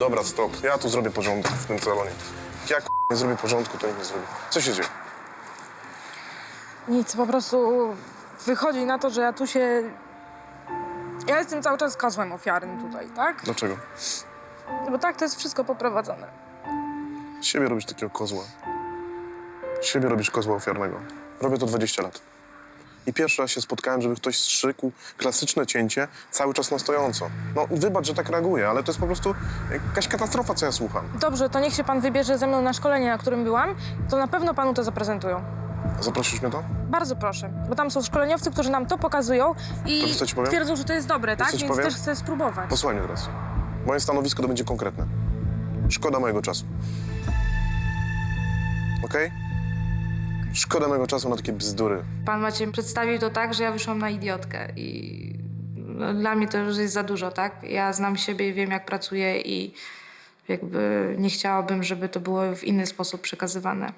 Dobra, stop. Ja tu zrobię porządek w tym salonie. Jak nie zrobię porządku, to nikt nie zrobi. Co się dzieje? Nic, po prostu wychodzi na to, że ja tu się... Ja jestem cały czas kozłem ofiarnym tutaj, tak? Dlaczego? Bo tak to jest wszystko poprowadzone. Z siebie robisz takiego kozła. Z siebie robisz kozła ofiarnego. Robię to 20 lat. I pierwszy raz się spotkałem, żeby ktoś strzykł klasyczne cięcie cały czas na stojąco. No, wybacz, że tak reaguję, ale to jest po prostu jakaś katastrofa, co ja słucham. Dobrze, to niech się pan wybierze ze mną na szkolenie, na którym byłam, to na pewno panu to zaprezentują. Zaprosisz mnie to? Bardzo proszę, bo tam są szkoleniowcy, którzy nam to pokazują i To ci powiem? twierdzą, że to jest dobre, tak? Więc powiem? też chcę spróbować. Posłuchaj mnie teraz. Moje stanowisko to będzie konkretne. Szkoda mojego czasu. Okej? Szkoda mojego czasu na takie bzdury. Pan Maciej przedstawił to tak, że ja wyszłam na idiotkę i no, dla mnie to już jest za dużo, tak? Ja znam siebie i wiem, jak pracuję i jakby nie chciałabym, żeby to było w inny sposób przekazywane.